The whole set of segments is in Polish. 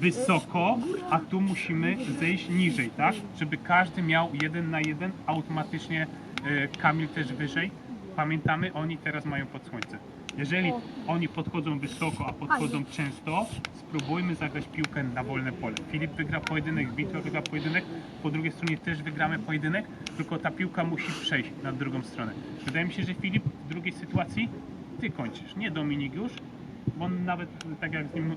wysoko, a tu musimy zejść niżej, tak? Żeby każdy miał jeden na jeden, automatycznie e, Kamil też wyżej. Pamiętamy, oni teraz mają pod słońce. Jeżeli oni podchodzą wysoko, a podchodzą często, spróbujmy zagrać piłkę na wolne pole. Filip wygra pojedynek, Wiktor wygra pojedynek, po drugiej stronie też wygramy pojedynek, tylko ta piłka musi przejść na drugą stronę. Wydaje mi się, że Filip w drugiej sytuacji ty kończysz, nie Dominik już, bo on nawet tak jak z nim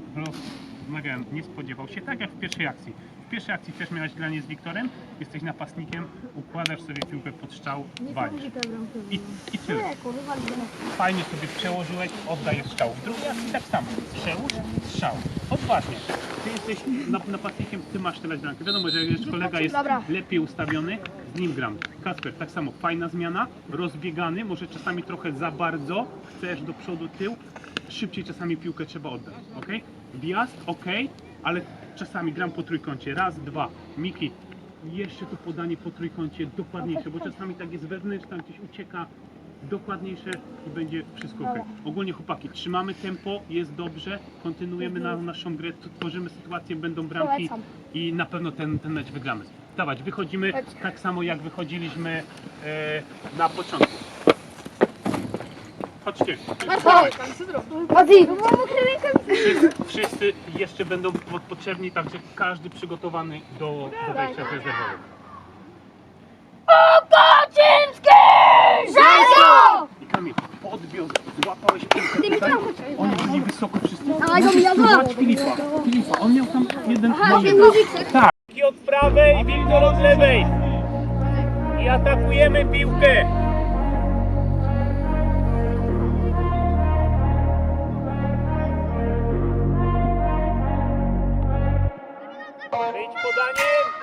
rozmawiałem, nie spodziewał się, tak jak w pierwszej akcji. W pierwszej akcji też miałeś granie z Wiktorem, jesteś napastnikiem, układasz sobie piłkę pod strzał, walisz. I, i tyle. Fajnie sobie przełożyłeś, oddajesz strzał. W drugiej akcji tak samo. Przełóż, strzał. Odważnie. Ty jesteś nap- napastnikiem, ty masz strzelać bramkę. Wiadomo, że jeszcze kolega jest Dobra. lepiej ustawiony, z nim gram. Kasper, tak samo, fajna zmiana, rozbiegany, może czasami trochę za bardzo, chcesz do przodu, tył, szybciej czasami piłkę trzeba oddać, ok? Wjazd, ok, ale czasami gram po trójkącie, raz, dwa, Miki, jeszcze tu podanie po trójkącie dokładniejsze, bo czasami tak jest wewnętrznie, tam gdzieś ucieka, dokładniejsze i będzie wszystko ok. Ogólnie chłopaki, trzymamy tempo, jest dobrze, kontynuujemy na naszą grę, tworzymy sytuację, będą bramki i na pewno ten, ten mecz wygramy. Dawać, wychodzimy tak samo jak wychodziliśmy e, na początku. Chodźcie. Mati! Wszyscy, wszyscy jeszcze będą po- potrzebni, także każdy przygotowany do, do wejścia w rezerwową. Żazo! I Kamil, podbił, złapałeś piłkę tutaj. Oni byli wysoko wszyscy. Musisz spróbować Filipa. Filipa, on miał tam jeden na jeden. Tak. Od prawej, Wiktor od lewej. I atakujemy piłkę. Wyjdź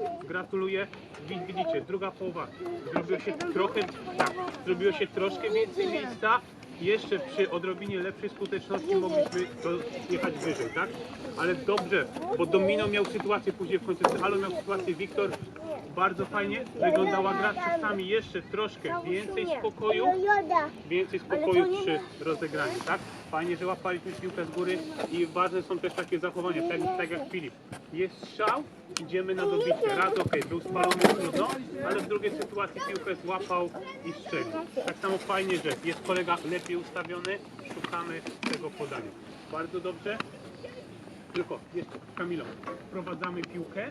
mecz. Gratuluję. Wi- Widzicie, druga połowa. Zrobiło się trochę, tak, zrobiło się troszkę więcej miejsca. jeszcze przy odrobinie lepszej skuteczności mogliśmy to jechać wyżej, tak? Ale dobrze, bo Domino miał sytuację później w końcu, Halo miał sytuację, Wiktor bardzo fajnie wyglądała gra, czasami jeszcze troszkę więcej spokoju, więcej spokoju przy rozegraniu, tak? Fajnie, że łapaliśmy piłkę z góry i ważne są też takie zachowania, tak, tak jak Filip. Jest strzał, idziemy na dobicie. Raz okej, był spalony trudno, ale w drugiej sytuacji piłkę złapał i strzelił. Tak samo fajnie, że jest kolega lepiej ustawiony, szukamy tego podania. Bardzo dobrze. Tylko jeszcze Kamilo, wprowadzamy piłkę.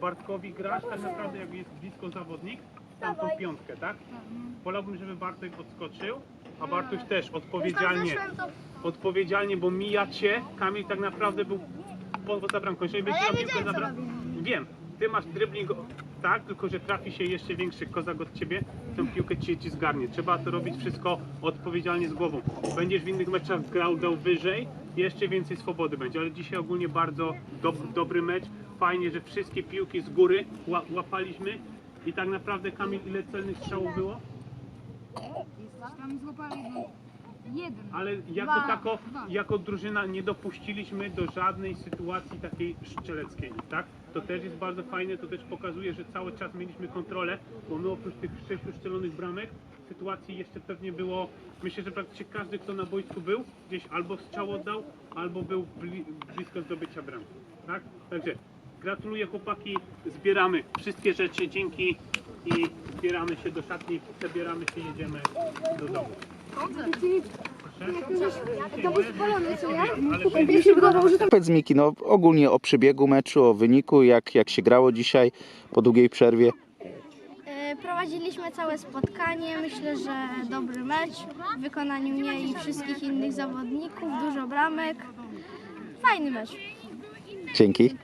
Bartkowi grasz, tak naprawdę jak jest blisko zawodnik, tamtą piątkę, tak? Wolałbym, żeby Bartek odskoczył, a Bartuś też odpowiedzialnie, odpowiedzialnie, bo mija cię. Kamil tak naprawdę był po- poza bramką. Jeżeli byś miał piłkę za bram... Wiem, ty masz dribbling, tak, tylko że trafi się jeszcze większy kozak od ciebie, tę piłkę ci, ci zgarnie. Trzeba to robić wszystko odpowiedzialnie z głową. Będziesz w innych meczach grał dał wyżej, jeszcze więcej swobody będzie, ale dzisiaj ogólnie bardzo dob- dobry mecz. Fajnie, że wszystkie piłki z góry ła- łapaliśmy i tak naprawdę Kamil ile celnych strzałów było? Tam złapali jeden. Ale jako Dwa. tako, Dwa. jako drużyna nie dopuściliśmy do żadnej sytuacji takiej strzeleckiej, tak? To też jest bardzo fajne, to też pokazuje, że cały czas mieliśmy kontrolę, bo my oprócz tych sześciu strzelonych bramek, sytuacji jeszcze pewnie było, myślę, że praktycznie każdy, kto na boisku był, gdzieś albo strzał oddał, albo był bli, blisko zdobycia bramki, tak? Także gratuluję chłopaki, zbieramy wszystkie rzeczy, dzięki i zbieramy się do szatni, przebieramy się, jedziemy do domu. Powiedz Miki, no ogólnie o przebiegu meczu, o wyniku, jak, jak się grało dzisiaj po długiej przerwie. E, Prowadziliśmy całe spotkanie. Myślę, że dobry mecz w wykonaniu mnie i wszystkich innych zawodników. Dużo bramek. Fajny mecz. Dzięki.